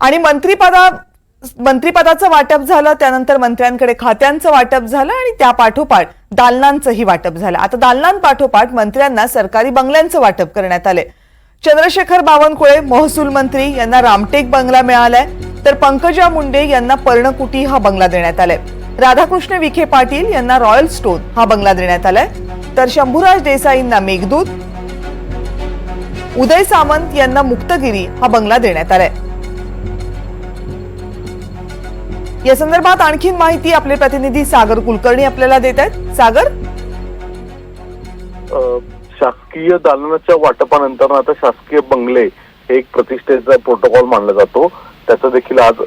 आणि मंत्रीपदा मंत्रीपदाचं वाटप झालं त्यानंतर मंत्र्यांकडे खात्यांचं वाटप झालं आणि त्या पाठोपाठ दालनांचंही वाटप झालं. आता दालनांपाठोपाठ मंत्र्यांना सरकारी बंगल्यांचं वाटप करण्यात आले चंद्रशेखर बावनकुळे महसूल मंत्री यांना रामटेक बंगला मिळालाय. तर पंकजा मुंडे यांना पर्णकुटी हा बंगला देण्यात आलाय. राधाकृष्ण विखे पाटील यांना रॉयल स्टोन हा बंगला देण्यात आलाय. तर शंभूराज देसाईंना मेघदूत. उदय सामंत यांना मुक्तगिरी हा बंगला देण्यात आलाय. या संदर्भात आणखीन माहिती आपले प्रतिनिधी सागर कुलकर्णी आपल्याला देत आहेत. सागर? शासकीय दालनाच्या वाटपानंतर आता शासकीय बंगले हे एक प्रतिष्ठेचा प्रोटोकॉल मानला जातो. त्याचं देखील आज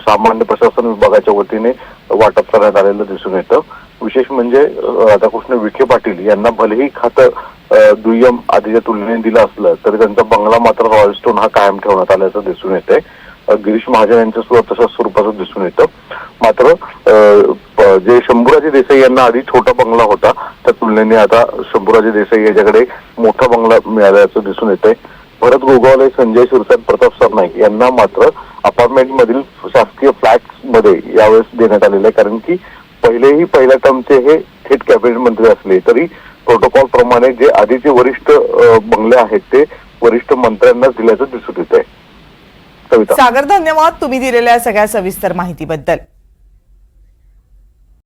सामान्य प्रशासन विभागाच्या वतीने वाटप करण्यात आलेलं दिसून येतं. विशेष म्हणजे राधाकृष्ण विखे पाटील यांना भलेही खातं दुय्यम आधीच्या तुलनेने दिलं असलं तरी त्यांचा बंगला मात्र रॉयल स्टोन हा कायम ठेवण्यात आल्याचं दिसून येते गिरीश महाजन यांच्या सुद्धा तसंच स्वरूपाचं दिसून येतं. मात्र जे शंभूराजे देसाई यांना आधी छोटा बंगला होता त्या तुलनेने आता शंभूराजे देसाई याच्याकडे मोठा बंगला मिळाल्याचं दिसून येतंय. भरत गोगावले संजय शिरसाट प्रताप सरनाईक यांना मात्र अपार्टमेंट मधील शासकीय फ्लॅटमध्ये यावेळेस देण्यात आलेलं आहे. कारण की पहिलेही पहिल्या टर्मचे हे थेट कॅबिनेट मंत्री असले तरी प्रोटोकॉल प्रमाणे जे आधीचे वरिष्ठ बंगले आहेत ते वरिष्ठ मंत्र्यांनाच दिल्याचं दिसून येत आहे सागर धन्यवाद तुम्ही दिलेल्या सगळ्या सविस्तर माहितीबद्दल.